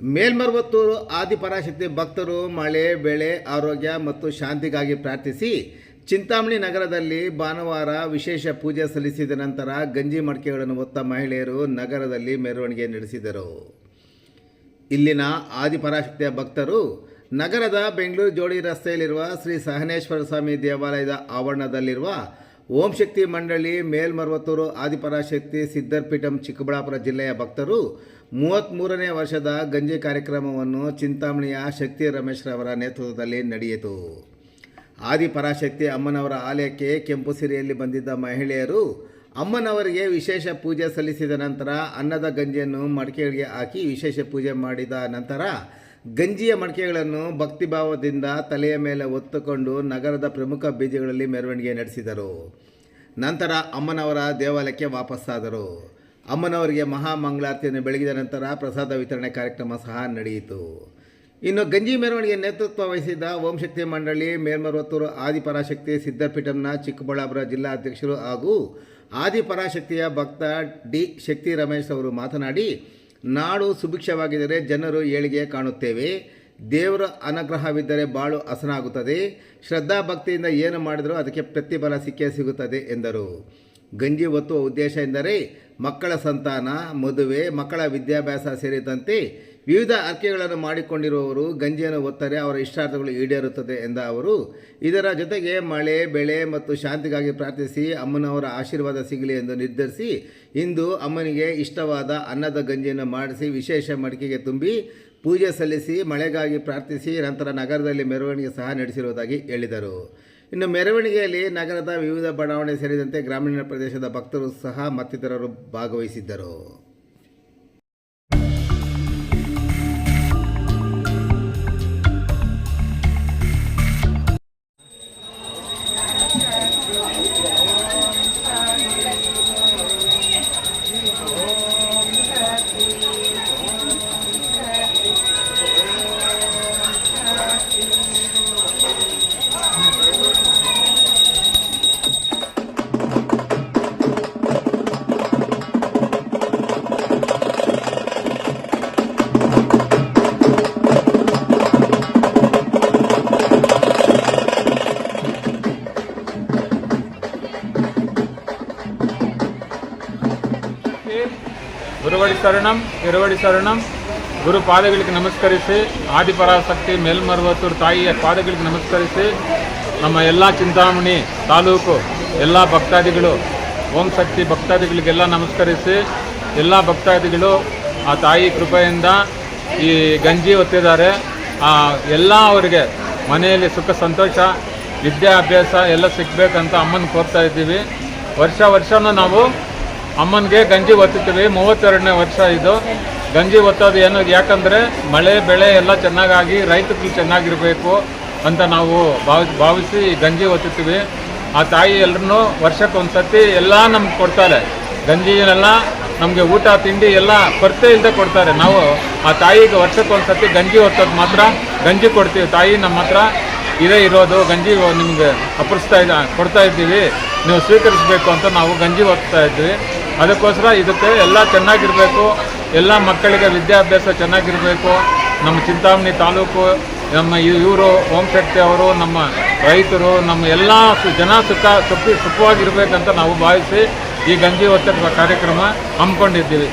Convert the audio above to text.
ಮೇಲ್ಮರ್ವತ್ತೂರು ಆದಿಪರಾಶಕ್ತಿ ಭಕ್ತರು ಮಳೆ, ಬೆಳೆ, ಆರೋಗ್ಯ ಮತ್ತು ಶಾಂತಿಗಾಗಿ ಪ್ರಾರ್ಥಿಸಿ ಚಿಂತಾಮಣಿ ನಗರದಲ್ಲಿ ಭಾನುವಾರ ವಿಶೇಷ ಪೂಜೆ ಸಲ್ಲಿಸಿದ ನಂತರ ಗಂಜಿ ಮಡಿಕೆಗಳನ್ನು ಹೊತ್ತ ಮಹಿಳೆಯರು ನಗರದಲ್ಲಿ ಮೆರವಣಿಗೆ ನಡೆಸಿದರು. ಇಲ್ಲಿನ ಆದಿಪರಾಶಕ್ತಿಯ ಭಕ್ತರು ನಗರದ ಬೆಂಗಳೂರು ಜೋಡಿ ರಸ್ತೆಯಲ್ಲಿರುವ ಶ್ರೀ ಸಹನೇಶ್ವರ ಸ್ವಾಮಿ ದೇವಾಲಯದ ಆವರಣದಲ್ಲಿರುವ ಓಂ ಶಕ್ತಿ ಮಂಡಳಿ ಮೇಲ್ಮರ್ವತ್ತೂರು ಆದಿಪರಾಶಕ್ತಿ ಸಿದ್ದರ್ಪೀಠಂ ಚಿಕ್ಕಬಳ್ಳಾಪುರ ಜಿಲ್ಲೆಯ ಭಕ್ತರು ಮೂವತ್ತ್ಮೂರನೇ ವರ್ಷದ ಗಂಜಿ ಕಾರ್ಯಕ್ರಮವನ್ನು ಚಿಂತಾಮಣಿಯ ಶಕ್ತಿ ರಮೇಶ್ರವರ ನೇತೃತ್ವದಲ್ಲಿ ನಡೆಯಿತು. ಆದಿಪರಾಶಕ್ತಿ ಅಮ್ಮನವರ ಆಲಯಕ್ಕೆ ಕೆಂಪು ಸಿರಿಯಲ್ಲಿ ಬಂದಿದ್ದ ಮಹಿಳೆಯರು ಅಮ್ಮನವರಿಗೆ ವಿಶೇಷ ಪೂಜೆ ಸಲ್ಲಿಸಿದ ನಂತರ ಅನ್ನದ ಗಂಜಿಯನ್ನು ಮಡಿಕೆಗಳಿಗೆ ಹಾಕಿ ವಿಶೇಷ ಪೂಜೆ ಮಾಡಿದ ನಂತರ ಗಂಜಿಯ ಮಡಿಕೆಗಳನ್ನು ಭಕ್ತಿಭಾವದಿಂದ ತಲೆಯ ಮೇಲೆ ಹೊತ್ತುಕೊಂಡು ನಗರದ ಪ್ರಮುಖ ಬೀದಿಗಳಲ್ಲಿ ಮೆರವಣಿಗೆ ನಡೆಸಿದರು. ನಂತರ ಅಮ್ಮನವರ ದೇವಾಲಯಕ್ಕೆ ವಾಪಸ್ಸಾದರು. ಅಮ್ಮನವರಿಗೆ ಮಹಾಮಂಗಳಾರತಿಯನ್ನು ಬೆಳಗಿದ ನಂತರ ಪ್ರಸಾದ ವಿತರಣೆ ಕಾರ್ಯಕ್ರಮ ಸಹ ನಡೆಯಿತು. ಇನ್ನು ಗಂಜಿ ಮೆರವಣಿಗೆ ನೇತೃತ್ವ ವಹಿಸಿದ್ದ ಓಂಶಕ್ತಿ ಮಂಡಳಿ, ಮೇಲ್ಮರುವತ್ತೂರು ಆದಿಪರಾಶಕ್ತಿ ಸಿದ್ದಪೀಠಂನ ಚಿಕ್ಕಬಳ್ಳಾಪುರ ಜಿಲ್ಲಾ ಅಧ್ಯಕ್ಷರು ಹಾಗೂ ಆದಿಪರಾಶಕ್ತಿಯ ಭಕ್ತ ಡಿ ಶಕ್ತಿ ರಮೇಶ್ ಅವರು ಮಾತನಾಡಿ, ನಾಡು ಸುಭಿಕ್ಷವಾಗಿದ್ದರೆ ಜನರು ಏಳಿಗೆ ಕಾಣುತ್ತೇವೆ. ದೇವರ ಅನುಗ್ರಹವಿದ್ದರೆ ಬಾಳು ಹಸನಾಗುತ್ತದೆ. ಶ್ರದ್ಧಾ ಭಕ್ತಿಯಿಂದ ಏನು ಮಾಡಿದರೂ ಅದಕ್ಕೆ ಪ್ರತಿಫಲ ಸಿಕ್ಕೇ ಸಿಗುತ್ತದೆ ಎಂದರು. ಗಂಜಿ ಒತ್ತುವ ಉದ್ದೇಶ ಎಂದರೆ ಮಕ್ಕಳ ಸಂತಾನ, ಮದುವೆ, ಮಕ್ಕಳ ವಿದ್ಯಾಭ್ಯಾಸ ಸೇರಿದಂತೆ ವಿವಿಧ ಅರ್ಕೆಗಳನ್ನು ಮಾಡಿಕೊಂಡಿರುವವರು ಗಂಜಿಯನ್ನು ಒತ್ತರೆ ಅವರ ಇಷ್ಟಾರ್ಥಗಳು ಈಡೇರುತ್ತದೆ ಎಂದ ಅವರು. ಇದರ ಜೊತೆಗೆ ಮಳೆ, ಬೆಳೆ ಮತ್ತು ಶಾಂತಿಗಾಗಿ ಪ್ರಾರ್ಥಿಸಿ ಅಮ್ಮನವರ ಆಶೀರ್ವಾದ ಸಿಗಲಿ ಎಂದು ನಿರ್ಧರಿಸಿ ಇಂದು ಅಮ್ಮನಿಗೆ ಇಷ್ಟವಾದ ಅನ್ನದ ಗಂಜಿಯನ್ನು ಮಾಡಿಸಿ ವಿಶೇಷ ಮಡಿಕೆಗೆ ತುಂಬಿ ಪೂಜೆ ಸಲ್ಲಿಸಿ ಮಳೆಗಾಗಿ ಪ್ರಾರ್ಥಿಸಿ ನಂತರ ನಗರದಲ್ಲಿ ಮೆರವಣಿಗೆ ಸಹ ನಡೆಸಿರುವುದಾಗಿ ಹೇಳಿದರು. ಇನ್ನು ಮೆರವಣಿಗೆಯಲ್ಲಿ ನಗರದ ವಿವಿಧ ಬಡಾವಣೆ ಸೇರಿದಂತೆ ಗ್ರಾಮೀಣ ಪ್ರದೇಶದ ಭಕ್ತರು ಸಹ ಮತ್ತಿತರರು ಭಾಗವಹಿಸಿದ್ದರು. ಗುರುವಡಿ ಶರಣಂ, ಇರುವಡಿ ಶರಣಂ. ಗುರು ಪಾದಗಳಿಗೆ ನಮಸ್ಕರಿಸಿ, ಆದಿಪರಾಸಕ್ತಿ, ಮೇಲ್ಮರುವತ್ತೂರು ತಾಯಿಯ ಪಾದಗಳಿಗೆ ನಮಸ್ಕರಿಸಿ, ನಮ್ಮ ಎಲ್ಲ ಚಿಂತಾಮಣಿ ತಾಲೂಕು, ಎಲ್ಲ ಭಕ್ತಾದಿಗಳು, ಓಂ ಶಕ್ತಿ ಭಕ್ತಾದಿಗಳಿಗೆಲ್ಲ ನಮಸ್ಕರಿಸಿ, ಎಲ್ಲ ಭಕ್ತಾದಿಗಳು ಆ ತಾಯಿ ಕೃಪೆಯಿಂದ ಈ ಗಂಜಿ ಒತ್ತಿದ್ದಾರೆ. ಆ ಎಲ್ಲ ಅವರಿಗೆ ಮನೆಯಲ್ಲಿ ಸುಖ, ಸಂತೋಷ, ವಿದ್ಯಾಭ್ಯಾಸ ಎಲ್ಲ ಸಿಗಬೇಕಂತ ಅಮ್ಮನ ಕೋರ್ತಾ ಇದ್ದೀವಿ. ವರ್ಷ ವರ್ಷನೂ ನಾವು ಅಮ್ಮನಿಗೆ ಗಂಜಿ ಒತ್ತುತ್ತೀವಿ ಮೂವತ್ತೆರಡನೇ ವರ್ಷ ಇದು. ಗಂಜಿ ಒತ್ತೋದು ಏನು, ಯಾಕಂದರೆ ಮಳೆ, ಬೆಳೆ ಎಲ್ಲ ಚೆನ್ನಾಗಾಗಿ ರೈತಕ್ಕೆ ಚೆನ್ನಾಗಿರಬೇಕು ಅಂತ ನಾವು ಭಾವಿ, ಭಾವಿಸಿ ಗಂಜಿ ಒತ್ತುತ್ತೀವಿ ಆ ತಾಯಿ ಎಲ್ಲರೂ ವರ್ಷಕ್ಕೆ ಒಂದು ಸತಿ ಎಲ್ಲ ನಮ್ಗೆ ಕೊಡ್ತಾರೆ. ಗಂಜಿನೆಲ್ಲ ನಮಗೆ ಊಟ, ತಿಂಡಿ ಎಲ್ಲ ಕೊರತೆ ಇಲ್ಲದೆ ಕೊಡ್ತಾರೆ. ನಾವು ಆ ತಾಯಿಗೆ ವರ್ಷಕ್ಕೊಂದು ಸತಿ ಗಂಜಿ ಒತ್ತೋದು ಮಾತ್ರ, ಗಂಜಿ ಕೊಡ್ತೀವಿ. ತಾಯಿ ನಮ್ಮ ಹತ್ರ ಇದೇ ಇರೋದು, ಗಂಜಿ ನಿಮಗೆ ಅಪರಿಸ್ತಾ ಇದ್ದ ಕೊಡ್ತಾ ಇದ್ದೀವಿ. ನೀವು ಸ್ವೀಕರಿಸಬೇಕು ಅಂತ ನಾವು ಗಂಜಿ ಒತ್ತಾ ಇದ್ವಿ. ಅದಕ್ಕೋಸ್ಕರ ಇದಕ್ಕೆ ಎಲ್ಲ ಚೆನ್ನಾಗಿರಬೇಕು, ಎಲ್ಲ ಮಕ್ಕಳಿಗೆ ವಿದ್ಯಾಭ್ಯಾಸ ಚೆನ್ನಾಗಿರಬೇಕು. ನಮ್ಮ ಚಿಂತಾಮಣಿ ತಾಲೂಕು, ನಮ್ಮ ಇವರು ಓಂಶಕ್ತಿ ಅವರು, ನಮ್ಮ ರೈತರು, ನಮ್ಮ ಎಲ್ಲ ಜನ ಸುಖ, ಸುಖಿ ಸುಖವಾಗಿರ್ಬೇಕಂತ ನಾವು ಭಾವಿಸಿ ಈ ಗಂಜಿ ಒತ್ತಡ ಕಾರ್ಯಕ್ರಮ ಹಮ್ಮಿಕೊಂಡಿದ್ದೀವಿ.